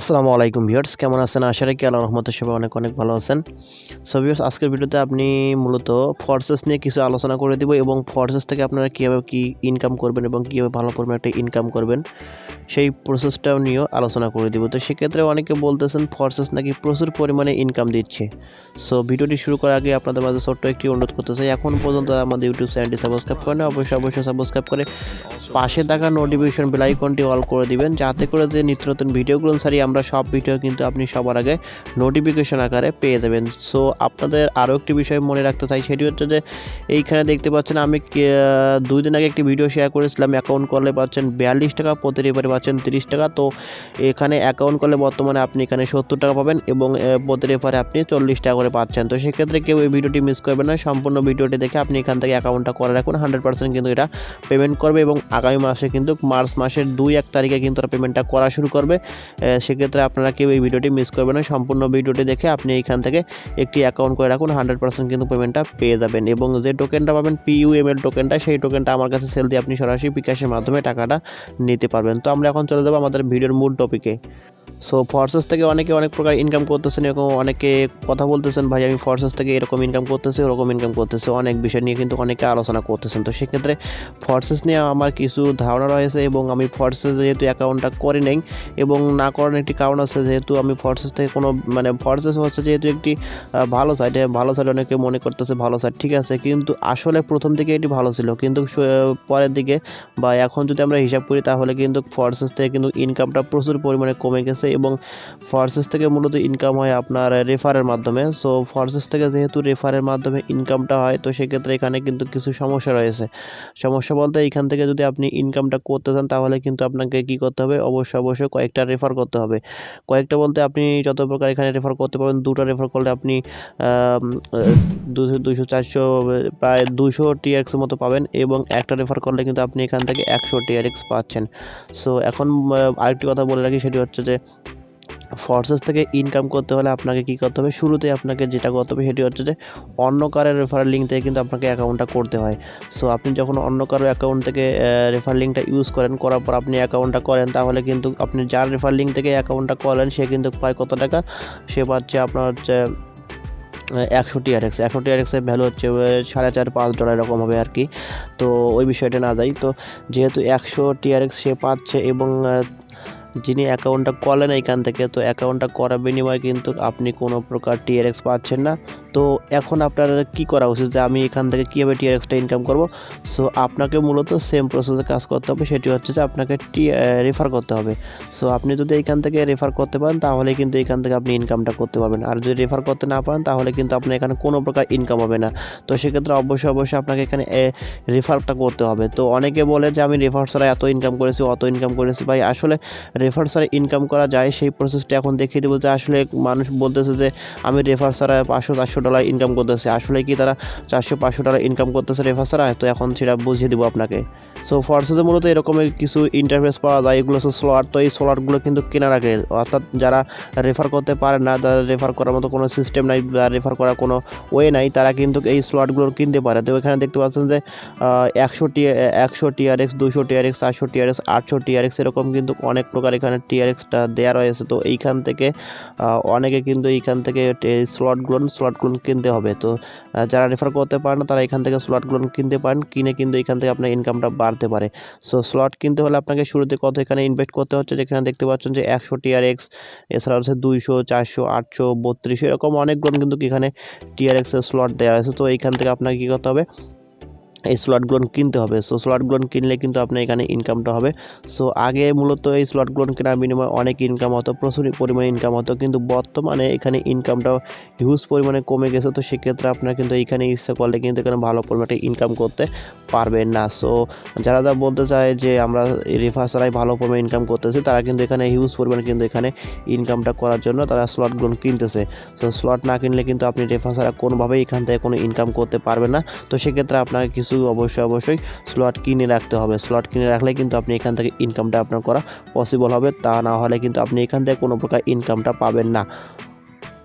আসসালামু আলাইকুম ভিউয়ার্স, কেমন আছেন? আশা রাখি আল্লাহ রহমতে সবাই অনেক অনেক ভালো আছেন। সো ভিউয়ার্স আজকের ভিডিওতে আপনি মূলত ফোর্সেস নিয়ে কিছু আলোচনা করে দিব এবং ফোর্সেস থেকে আপনারা কীভাবে কী ইনকাম করবেন এবং কীভাবে ভালো পরিমাণে একটা ইনকাম করবেন, সেই প্রসেসটাও নিয়েও আলোচনা করে দিব। তো সেক্ষেত্রে অনেকে বলতেছেন ফোর্সেস নাকি প্রচুর পরিমাণে ইনকাম দিচ্ছে। সো ভিডিওটি শুরু করার আগে আপনাদের মাঝে ছোট্ট একটি অনুরোধ করতে চাই, এখন পর্যন্ত আমাদের ইউটিউব চ্যানেলটি সাবস্ক্রাইব করেন অবশ্যই অবশ্যই সাবস্ক্রাইব করে পাশে থাকা নোটিফিকেশন বেল আইকনটি অল করে দিবেন, যাতে করে যে নিত্য নতুন ভিডিওগুলো ছাড়ি আমরা সব ভিডিও কিন্তু আপনি সবার আগে নোটিফিকেশন আকারে পেয়ে যাবেন। সো আপনাদের আরও একটি বিষয় মনে রাখতে চাই সেটি হচ্ছে যে এইখানে দেখতে পাচ্ছেন আমি দুই দিন আগে একটি ভিডিও শেয়ার করেছিলাম অ্যাকাউন্ট করলে পাচ্ছেন বিয়াল্লিশ টাকা প্রতি রেফারে পাচ্ছেন তিরিশ টাকা। তো এখানে অ্যাকাউন্ট করলে বর্তমানে আপনি এখানে সত্তর টাকা পাবেন এবং প্রতি রেফারে আপনি চল্লিশ টাকা করে পাচ্ছেন। তো সেক্ষেত্রে কেউ এই ভিডিওটি মিস করবেন না সম্পূর্ণ ভিডিওটি দেখে আপনি এখান থেকে অ্যাকাউন্টটা করে রাখুন। হান্ড্রেড পার্সেন্ট কিন্তু এটা পেমেন্ট করবে এবং আগামী মাসে কিন্তু মার্চ মাসের দুই এক তারিখে কিন্তু পেমেন্টটা করা শুরু করবে। আহ, সেক্ষেত্রে আপনারা কেউ এই ভিডিওটি মিস করবেন না। সম্পূর্ণ ভিডিওটি দেখে আপনি এইখান থেকে একটি অ্যাকাউন্ট করে রাখুন হান্ড্রেড পার্সেন্ট কিন্তু পেমেন্টটা পেয়ে যাবেন। এবং যে টোকেনটা পাবেন পিইউএমএল টোকেনটা সেই টোকেনটা আমার কাছে সেল দিয়ে আপনি সরাসরি বিকাশের মাধ্যমে টাকাটা নিতে পারবেন। তো আমরা এখন চলে যাব আমাদের ভিডিওর মূল টপিকে সো ফরসেস থেকে অনেকে অনেক প্রকার ইনকাম করতেছেন এবং অনেকে কথা বলতেছেন, ভাই, আমি ফরসেস থেকে এরকম ইনকাম করতেছি, ওরকম ইনকাম করতেছি। অনেক বিষয় নিয়ে কিন্তু অনেকে আলোচনা করতেছেন। তো সেক্ষেত্রে ফোর্সেস নিয়ে আমার কিছু ধারণা রয়েছে এবং আমি ফোর্সেস যেহেতু অ্যাকাউন্টটা করে নেই এবং না করার একটি কারণ আছে যেহেতু আমি ফোর্সেস থেকে কোনো মানে ফোর্সেস হচ্ছে যেহেতু একটি ভালো সাইড ভালো সাইড অনেকে মনে করতেছে ভালো সাইড ঠিক আছে, কিন্তু আসলে প্রথম দিকে এটি ভালো ছিল, কিন্তু পরের দিকে বা এখন যদি আমরা হিসাব করি তাহলে কিন্তু ফোর্সেস থেকে কিন্তু ইনকামটা প্রচুর পরিমাণে কমে গেছে এবং ফোর্সেস থেকে মূলত ইনকাম হয় আপনার রেফারের মাধ্যমে সো ফোর্সেস থেকে যেহেতু রেফারের মাধ্যমে ইনকামটা হয়, তো সেক্ষেত্রে এখানে কিন্তু কিছু সমস্যা রয়েছে। সমস্যা বলতে এখান থেকে যদি আপনি ইনকামটা করতে চান তাহলে কিন্তু আপনাকে কি করতে হবে? অবশ্যই অবশ্যই কয়েকটা রেফার করতে হবে। কয়েকটা বলতে আপনি যত প্রকার এখানে রেফার করতে পারবেন, দুটো রেফার করলে আপনি দুশো দুশো চারশো, প্রায় দুশো টিআরএক্সের মতো পাবেন এবং একটা রেফার করলে কিন্তু আপনি এখান থেকে একশো টিআরএক্স পাচ্ছেন। সো এখন আরেকটি কথা বলে রাখি, সেটি হচ্ছে যে ফোর্সেস থেকে ইনকাম করতে হলে আপনাকে কি করতে হবে? শুরুতে আপনাকে যেটা করতে হবে সেটি হচ্ছে যে অন্য কারোর রেফারেল লিঙ্ক থেকে কিন্তু আপনাকে অ্যাকাউন্টটা করতে হয়। সো আপনি যখন অন্য কারও অ্যাকাউন্ট থেকে রেফার লিঙ্কটা ইউজ করেন, করার পর আপনি অ্যাকাউন্টটা করেন, তাহলে কিন্তু আপনি যার রেফার লিঙ্ক থেকে অ্যাকাউন্টটা করেন, সে কিন্তু পায় কত টাকা? সে পাচ্ছে আপনার হচ্ছে একশো টিআরএক্স একশো টিআরএক্সের ভ্যালু হচ্ছে সাড়ে চার পাঁচ ডলার এরকম হবে আর কি। তো, ওই বিষয়টা না যাই। তো, যেহেতু একশো টিআরএক্স সে পাচ্ছে এবং যিনি অ্যাকাউন্টটা করলেন এইখান থেকে, তো অ্যাকাউন্টটা করার বিনিময়ে কিন্তু আপনি কোনো প্রকার টিআরএক্স পাচ্ছেন না। তো এখন আপনার কি করা উচিত যে আমি এখান থেকে কীভাবে টিআরএক্সটা ইনকাম করব? সো আপনাকে মূলত সেম প্রসেসে কাজ করতে হবে, সেটি হচ্ছে যে আপনাকে টি রেফার করতে হবে। সো আপনি যদি এখান থেকে রেফার করতে পারেন, তাহলে কিন্তু এখান থেকে আপনি ইনকামটা করতে পারবেন। আর যদি রেফার করতে না পারেন, তাহলে কিন্তু আপনার এখানে কোনো প্রকার ইনকাম হবে না। তো সেক্ষেত্রে অবশ্যই অবশ্যই আপনাকে এখানে রেফারটা করতে হবে। তো অনেকে বলে যে আমি রেফার ছাড়া এত ইনকাম করেছি, অত ইনকাম করেছি। ভাই, আসলে রেফার ছাড়া ইনকাম করা যায়, সেই প্রসেসটা এখন দেখিয়ে দেবো যে আসলে মানুষ বলতেছে যে আমি রেফার ছাড়া পাঁচশো, চারশো ডলার ইনকাম করতেছি। আসলে কি তারা চারশো, পাঁচশো ডলার ইনকাম করতেছে রেফার ছাড়া তো এখন সেটা বুঝিয়ে দেবো আপনাকে। সো ফোর্সেসে মূলত এরকমের কিছু ইন্টারফেস পাওয়া যায়, এগুলো হচ্ছে স্লট তো এই স্লটগুলো কিন্তু কেনা রাখে অর্থাৎ যারা রেফার করতে পারে না, যারা রেফার করার মতো কোনো সিস্টেম নাই বা রেফার করার কোনো ওয়ে নাই, তারা কিন্তু এই স্লটগুলো কিনতে পারে। তো এখানে দেখতে পাচ্ছেন যে একশো টি, একশো টিআরএক্স দুশো টিআরএক্স চারশো টিআরএক্স আটশো টিআরএক্স এরকম কিন্তু অনেক প্রকার এখানে টিআরএক্সটা দেওয়া রয়েছে। তো এইখান থেকে অনেকে কিন্তু এইখান থেকে স্লটগুলো স্লটগুলো কিনতে হবে। তো যারা রেফার করতে পারেন তারা এখান থেকে স্লটগুলো কিনতে পারেন। কিনে কিন্তু এখান থেকে আপনার ইনকামটা বাড়তে পারে। সো স্লট কিনতে হলে আপনাকে শুরুতে কত এখানে ইনভেস্ট করতে হচ্ছে? যেখানে দেখতে পাচ্ছেন যে একশো টিআরএক্স এছাড়া হচ্ছে দুইশো, চারশো, আটশো বত্রিশশো এরকম অনেকগুলো কিন্তু এখানে টিআরএক্সের স্লট দেওয়া আছে তো এইখান থেকে আপনাকে কী করতে হবে? এই স্লটগুলো কিনতে হবে। সো স্লটগুলো কিনলে কিন্তু আপনার এখানে ইনকামটা হবে। সো আগে মূলত এই স্লটগুলো কেনার বিনিময়ে অনেক ইনকাম হতো, প্রচুর পরিমাণে ইনকাম হতো। কিন্তু বর্তমানে এখানে ইনকামটাও হিউজ পরিমাণে কমে গেছে। তো সেক্ষেত্রে আপনার কিন্তু এইখানে ইচ্ছা করলে কিন্তু এখানে ভালো পরিমাণে ইনকাম করতে পারবেন না। সো যারা যা বলতে চায় যে আমরা রেফার ছাড়াই ভালো পরিমাণে ইনকাম করতেছি, তারা কিন্তু এখানে হিউজ পরিমাণে কিন্তু এখানে ইনকামটা করার জন্য তারা স্লটগুলো কিনতেছে। সো স্লট না কিনলে কিন্তু আপনি রেফার ছাড়া কোনোভাবেই এখান থেকে কোনো ইনকাম করতে পারবেন না। তো সেক্ষেত্রে আপনাকে কিছু অবশ্যই অবশ্যই স্লট কিনে রাখতে হবে। স্লট কিনে রাখলে কিন্তু আপনি এখান থেকে ইনকামটা আপনার করা পসিবল হবে। তা না হলে কিন্তু আপনি এখান থেকে কোনো প্রকার ইনকামটা পাবেন না।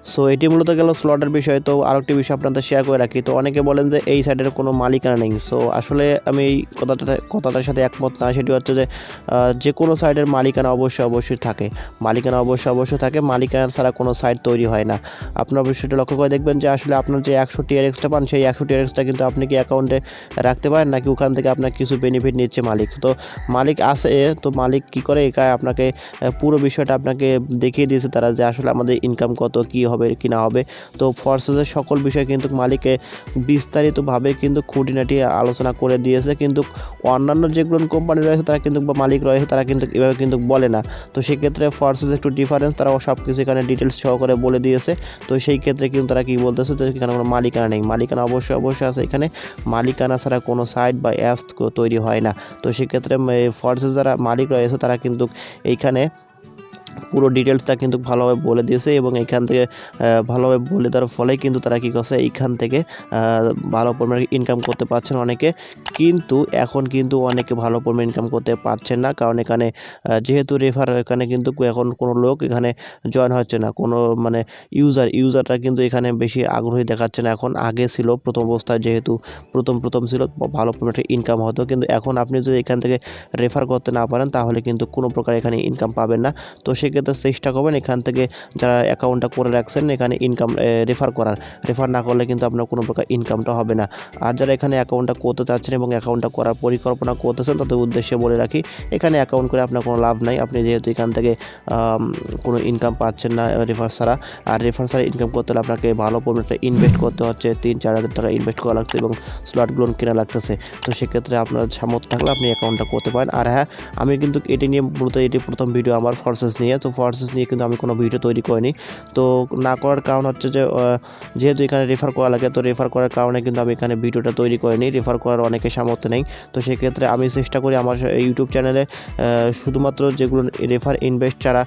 সো এটি মূলত গেল স্লটের বিষয়। তো, আরেকটি বিষয় আপনাদের শেয়ার করে রাখি। তো, অনেকে বলেন যে এই সাইডের কোনো মালিকানা নেই। সো আসলে আমি এই কথাটা, কথাটার সাথে একমত না। সেটি হচ্ছে যে যে কোনো সাইডের মালিকানা অবশ্যই অবশ্যই থাকে। মালিকানা অবশ্যই অবশ্যই থাকে। মালিকানা ছাড়া কোনো সাইট তৈরি হয় না। আপনার বিষয়টা লক্ষ্য করে দেখবেন যে, আসলে আপনার যে একশো টিআরএক্সটা পান, সেই একশো টিআরএক্সটা কিন্তু আপনি কি অ্যাকাউন্টে রাখতে পারেন? নাকি ওখান থেকে আপনার কিছু বেনিফিট নিচ্ছে মালিক? তো, মালিক আছে। তো, মালিক কি করে? এখানে আপনাকে পুরো বিষয়টা আপনাকে দেখিয়ে দিয়েছে তারা যে, আসলে আমাদের ইনকাম কত, কি হবে কি না হবে। তো ফোর্সেসের সকল বিষয় কিন্তু মালিকে বিস্তারিতভাবে কিন্তু খুঁটিনাটি আলোচনা করে দিয়েছে। কিন্তু অন্যান্য যেগুলো কোম্পানি রয়েছে, তারা কিন্তু বা মালিক রয়েছে, তারা কিন্তু এভাবে কিন্তু বলে না। তো সেক্ষেত্রে ফোর্সেস একটু ডিফারেন্স তারা সব কিছু এখানে ডিটেলস সহকারে বলে দিয়েছে। তো সেই ক্ষেত্রে কিন্তু তারা কি বলতেছে যে এখানে কোনো মালিকানা নেই। মালিকানা অবশ্যই অবশ্যই আছে এখানে। মালিকানা ছাড়া কোনো সাইট বা অ্যাপস তৈরি হয় না। তো সেক্ষেত্রে ফোর্সেস যারা মালিক রয়েছে, তারা কিন্তু এইখানে পুরো ডিটেলসটা কিন্তু ভালোভাবে বলে দিয়েছে এবং এখান থেকে ভালোভাবে বলে দেওয়ার ফলে কিন্তু তারা কী করছে, এইখান থেকে ভালো পরিমাণে ইনকাম করতে পারছেন অনেকে। কিন্তু এখন কিন্তু অনেকে ভালো পরিমাণে ইনকাম করতে পারছেন না। কারণ এখানে যেহেতু রেফার এখানে কিন্তু এখন কোনো লোক এখানে জয়েন হচ্ছে না। কোনো মানে ইউজার ইউজাররা কিন্তু এখানে বেশি আগ্রহী দেখাচ্ছে না। এখন আগে ছিল, প্রথম অবস্থায় যেহেতু প্রথম প্রথম ছিল, ভালো পরিমাণে ইনকাম হতো। কিন্তু এখন আপনি যদি এখান থেকে রেফার করতে না পারেন, তাহলে কিন্তু কোনো প্রকার এখানে ইনকাম পাবেন না। তো সেক্ষেত্রে চেষ্টা করবেন, এখান থেকে যারা অ্যাকাউন্টটা করে রাখছেন, এখানে ইনকাম রেফার করার। রেফার না করলে কিন্তু আপনার কোনো প্রকার ইনকামটা হবে না। আর যারা এখানে অ্যাকাউন্টটা করতে চাচ্ছেন এবং অ্যাকাউন্টটা করার পরিকল্পনা করতেছেন, তাদের উদ্দেশ্যে বলে রাখি, এখানে অ্যাকাউন্ট করে আপনার কোনো লাভ নাই। আপনি যেহেতু এখান থেকে কোনো ইনকাম পাচ্ছেন না রেফার ছাড়া। আর রেফার ছাড়া ইনকাম করতে হলে আপনাকে ভালো পরিমাণে ইনভেস্ট করতে হচ্ছে। তিন, চার হাজার টাকা ইনভেস্ট করা লাগছে এবং স্লটগুলো কেনা লাগতেছে। তো সেক্ষেত্রে আপনার সামর্থ্য থাকলে আপনি অ্যাকাউন্টটা করতে পারেন। আর হ্যাঁ আমি কিন্তু এটি নিয়ে মূলত এটি প্রথম ভিডিও আমার ফোর্সেস নিয়ে। তো ফোর্সেস নিয়ে কিন্তু আমি কোনো ভিডিও তৈরি করিনি। তো না করার কারণ হচ্ছে যে যেহেতু এখানে রেফার করা লাগে, তো রেফার করার কারণে কিন্তু আমি এখানে ভিডিওটা তৈরি করিনি। রেফার করার অনেকে সামর্থ্য নেই। তো সেক্ষেত্রে আমি চেষ্টা করি আমার ইউটিউব চ্যানেলে শুধুমাত্র যেগুলো রেফার ইনভেস্ট ছাড়া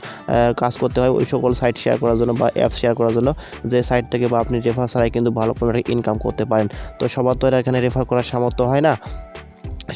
কাজ করতে হয়, ওই সকল সাইট শেয়ার করার জন্য বা অ্যাপস শেয়ার করার জন্য, যে সাইট থেকে বা আপনি রেফার ছাড়াই কিন্তু ভালো পরিমাণে ইনকাম করতে পারেন। তো সবার তো এখানে রেফার করার সামর্থ্য হয় না।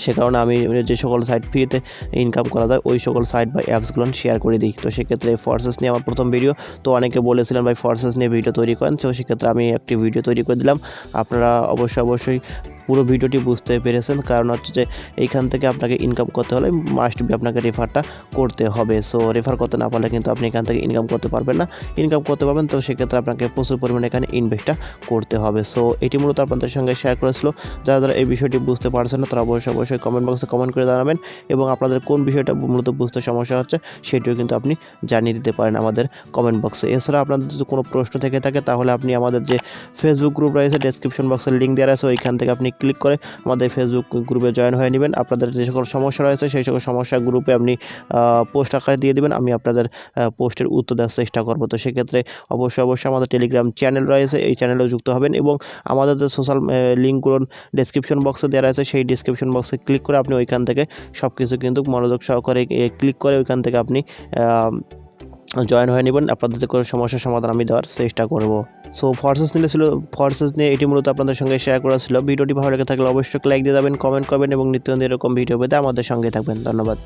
সে কারণে আমি যে সকল সাইট ফ্রিতে ইনকাম করা যায়, ওই সকল সাইট বা অ্যাপসগুলো শেয়ার করে দিই। তো সেক্ষেত্রে ফর্সেস নিয়ে আমার প্রথম ভিডিও তো অনেকে বলেছিলেন, ভাই ফর্সেস নিয়ে ভিডিও তৈরি করেন। তো সেক্ষেত্রে আমি একটি ভিডিও তৈরি করে দিলাম। আপনারা অবশ্যই অবশ্যই পুরো ভিডিওটি বুঝতে পেরেছেন। কারণ হচ্ছে যে এইখান থেকে আপনাকে ইনকাম করতে হলে মাস্ট বি আপনাকে রেফারটা করতে হবে। সো রেফার করতে না পারলে কিন্তু আপনি এখান থেকে ইনকাম করতে পারবেন না। ইনকাম করতে পারবেন, তো সেক্ষেত্রে আপনাকে প্রচুর পরিমাণে এখানে ইনভেস্টটা করতে হবে। সো এটি মূলত আপনাদের সঙ্গে শেয়ার করেছিল। যারা যারা এই বিষয়টি বুঝতে পারছেন না, তারা অবশ্যই অবশ্যই কমেন্ট বক্সে কমেন্ট করে জানাবেন এবং আপনাদের কোন বিষয়টা মূলত বুঝতে সমস্যা হচ্ছে সেটিও কিন্তু আপনি জানিয়ে দিতে পারেন আমাদের কমেন্ট বক্সে এছাড়া আপনাদের যদি কোনো প্রশ্ন থেকে থাকে, তাহলে আপনি আমাদের যে ফেসবুক গ্রুপ রয়েছে ডেসক্রিপশন বক্সের লিঙ্ক দেওয়া আছে ওইখান থেকে আপনি ক্লিক করে আমাদের ফেসবুক গ্রুপে জয়েন হয়ে নেবেন। আপনাদের যে সকল সমস্যা রয়েছে, সেই সকল সমস্যা গ্রুপে আপনি পোস্ট আকারে দিয়ে দেবেন। আমি আপনাদের পোস্টের উত্তর দেওয়ার চেষ্টা করব। তো সেক্ষেত্রে অবশ্যই অবশ্যই আমাদের টেলিগ্রাম চ্যানেল রয়েছে। এই চ্যানেলেও যুক্ত হবেন এবং আমাদের যে সোশ্যাল লিঙ্কগুলো ডেসক্রিপশন বক্সে দেওয়া আছে সেই ডেসক্রিপশন বক্সে ক্লিক করে আপনি ওইখান থেকে সব কিছু কিন্তু মনোযোগ সহকারে ক্লিক করে ওইখান থেকে আপনি জয়েন হয়ে নেবেন। আপনাদের যে কোনো সমস্যার সমাধান আমি দেওয়ার চেষ্টা করব। সো ফর্সেস নিলে ছিল ফর্সেস নিয়ে এটি মূলত আপনাদের সঙ্গে শেয়ার করা ছিল। ভিডিওটি ভালো লেগে থাকলে অবশ্যই লাইক দিয়ে যাবেন কমেন্ট করবেন এবং নিত্য এরকম ভিডিও পেতে আমাদের সঙ্গে থাকবেন। ধন্যবাদ।